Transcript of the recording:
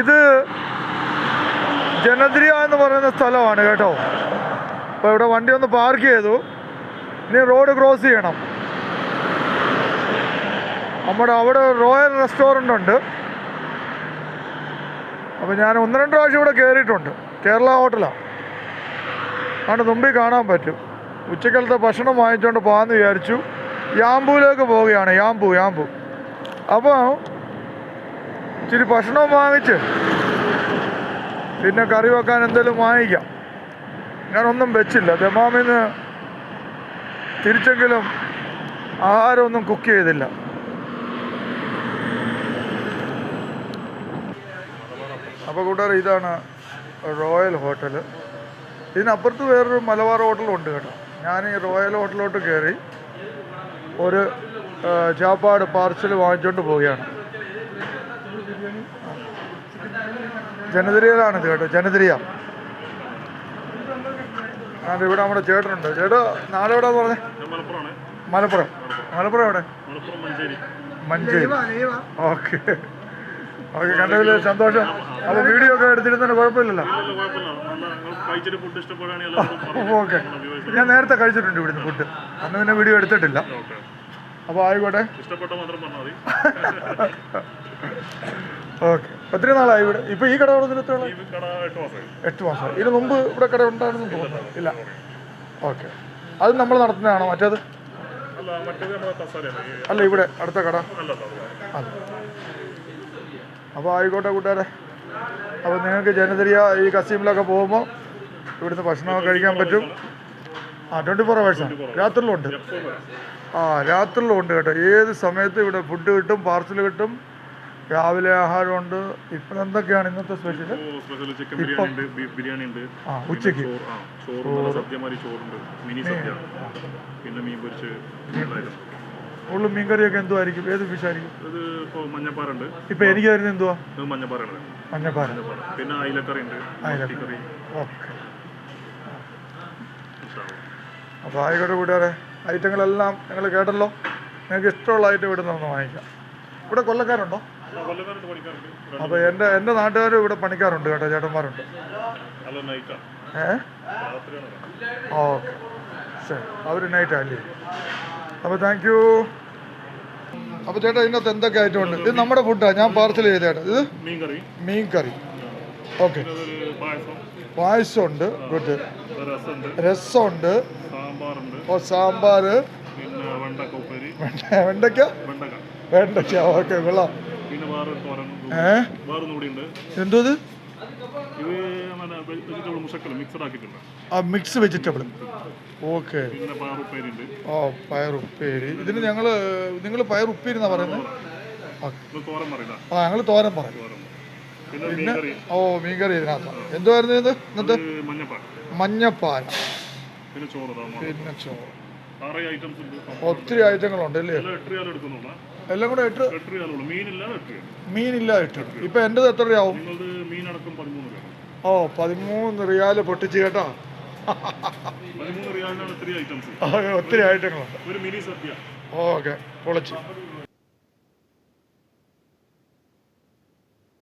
ഇത് ജനദ്രിയ എന്ന് പറയുന്ന സ്ഥലമാണ് കേട്ടോ. അപ്പോൾ ഇവിടെ വണ്ടി ഒന്ന് പാർക്ക് ചെയ്തു. ഇനി റോഡ് ക്രോസ് ചെയ്യണം. നമ്മുടെ അവിടെ റോയൽ റെസ്റ്റോറന്റ് ഉണ്ട് അപ്പോൾ ഞാൻ ഒന്ന് രണ്ട് പ്രാവശ്യം ഇവിടെ കയറിയിട്ടുണ്ട് കേരള ഹോട്ടലാണ് അവിടെ മുമ്പിൽ കാണാൻ പറ്റും. ഉച്ചക്കലത്തെ ഭക്ഷണം വാങ്ങിച്ചുകൊണ്ട് പോകാമെന്ന് വിചാരിച്ചു. യാമ്പൂലേക്ക് പോവുകയാണ്. Yanbu Yanbu. അപ്പോൾ ഇച്ചിരി ഭക്ഷണം വാങ്ങിച്ച്. പിന്നെ കറി വെക്കാൻ എന്തെങ്കിലും വാങ്ങിക്കാം. ഞാനൊന്നും വെച്ചില്ല. ദമാമിന്ന് തിരിച്ചെങ്കിലും ആഹാരമൊന്നും കുക്ക് ചെയ്തില്ല. അപ്പോൾ കൂട്ടുകാർ ഇതാണ് റോയൽ ഹോട്ടൽ ഇതിനപ്പുറത്ത് വേറൊരു മലബാർ ഹോട്ടലുണ്ട് കേട്ടോ. ഞാൻ ഈ റോയൽ ഹോട്ടലിലോട്ട് കയറി ഒരു ചാപ്പാട് പാർസൽ വാങ്ങിച്ചുകൊണ്ട് പോവുകയാണ്. ജനതിരിയിലാണിത് കേട്ടോ ജനതിരിയ. അത് ഇവിടെ നമ്മുടെ ചേട്ടനുണ്ട്. ചേട്ടോ നാളെ എവിടെ പറഞ്ഞേ? മലപ്പുറം. മലപ്പുറം എവിടെ? മഞ്ചേരി. ഓക്കെ. ഓക്കെ കണ്ടതിൽ സന്തോഷം. അപ്പോൾ വീഡിയോ ഒക്കെ എടുത്തിരുന്നതിന് കുഴപ്പമില്ലല്ലോ. ഓക്കെ. ഞാൻ നേരത്തെ കഴിച്ചിട്ടുണ്ട് ഇവിടുന്ന് ഫുഡ് അന്ന് പിന്നെ വീഡിയോ എടുത്തിട്ടില്ല. അപ്പൊ അപ്പോൾ ആയിക്കോട്ടെ. ഇഷ്ടപ്പെട്ട മാത്രം പറഞ്ഞാൽ മതി. ഓക്കെ. ഒത്തിരി നാളായി ഇവിടെ? ഇപ്പൊ ഈ കട കട എട്ട് മാസം ഇതിന് മുമ്പ് ഇവിടെ കട ഉണ്ടായിരുന്നു? തോന്നുന്നു ഇല്ല ഓക്കെ. അത് നമ്മൾ നടത്തുന്നതാണോ? മറ്റേത്? അല്ല ഇവിടെ അടുത്ത കട. അതെ. അപ്പോൾ ആയിക്കോട്ടെ കൂട്ടുകാരെ. അപ്പോൾ നിങ്ങൾക്ക് ജനതരിയ ഈ കസീമിലൊക്കെ പോകുമ്പോൾ ഇവിടുന്ന് ഭക്ഷണമൊക്കെ കഴിക്കാൻ പറ്റും. ആ ട്വന്റി ഫോർ അവേഴ്സാണ് രാത്രിയിലുണ്ട്? ആ രാത്രിയിലുണ്ട് കേട്ടോ. ഏത് സമയത്തും ഇവിടെ ഫുഡ് കിട്ടും പാർസൽ കിട്ടും. രാവിലെ ആഹാരമുണ്ട്. ഇപ്പൊ എന്തൊക്കെയാണ് ഇന്നത്തെ സ്പെഷ്യൽ സ്പെഷ്യൽ ചിക്കൻ ബിരിയാണി ഉണ്ട് ബീഫ് ബിരിയാണി ഉണ്ട്. ആ ഉച്ചയ്ക്ക്? ചോറ് ചോറുണ്ട്. മിനി സദ്യ. പിന്നെ മീൻ പൊരിച്ച് എല്ലാവരും ഉള്ളു മീൻകറിയൊക്കെ എന്തുമായിരിക്കും ഏത് ഫിഷ് ആയിരിക്കും? ഇത് ഇപ്പോൾ മഞ്ഞപ്പാറുണ്ട്. ഇപ്പം എനിക്ക് തരുന്നത് എന്തുവാ? മഞ്ഞപ്പാര മഞ്ഞപ്പാറ. പിന്നെ അയിലക്കറി ഉണ്ട്. അയിലക്കറി. കറി ഓക്കെ. അപ്പോൾ ആയിക്കോട്ടെ കൂട്ടുകാരെ ഐറ്റങ്ങളെല്ലാം ഞങ്ങൾ കേട്ടല്ലോ. നിങ്ങൾക്ക് ഇഷ്ടമുള്ള ഐറ്റം ഇവിടെ നിന്ന് വാങ്ങിക്കാം. ഇവിടെ കൊല്ലക്കാരുണ്ടോ? അപ്പോൾ എന്റെ എന്റെ നാട്ടുകാരും ഇവിടെ പണിക്കാറുണ്ട് കേട്ടോ ചേട്ടന്മാരുണ്ട്. ഏ? ഓക്കെ. ശരി അവർ നൈറ്റാ അല്ലേ? അപ്പോൾ താങ്ക് യു അപ്പോൾ ചേട്ടാ ഇതിനകത്ത് എന്തൊക്കെ ഐറ്റം ഉണ്ട്? ഇത് നമ്മുടെ ഫുഡാണ് ഞാൻ പാർസൽ ചെയ്തേട്ടാ ഇത് മീൻ കറി ഓക്കെ പായസം. ഉണ്ട് ഗുഡ് രസമുണ്ട്. ഓ സാമ്പാർ വെണ്ടക്ക വെണ്ടയ്ക്ക? വെണ്ടക്ക. വെണ്ടയ്ക്ക ഓക്കെ കൊള്ളാം. എന്തോ ഇത് മിക്സ് വെജിറ്റബിൾ ഓക്കെ. ഓ പയറുപ്പേരി ഇതിന് ഞങ്ങൾ നിങ്ങൾ പയർ എന്നാ പറയുന്നത്? ആ. ഞങ്ങൾ തോരൻ പറയും. പിന്നെ ഓ മീൻകറി ഇതിനകത്ത്. എന്തുവായിരുന്നു ഇത്? ഇന്നത്തെ? മഞ്ഞപ്പാൽ. പിന്നെ ചോറ്. ഒത്തിരി ഐറ്റങ്ങളുണ്ട് അല്ലേ? എല്ലാം കൂടെ എട്ട് മീനില്ല എട്ട് ഇപ്പൊ എന്റെത് എത്ര രൂപയാവും ഓ പതിമൂന്ന് റിയാൽ പൊട്ടിച്ച് കേട്ടോ. ഒത്തിരി ഐറ്റങ്ങളുണ്ട് ഓക്കെ. പൊളിച്ച്.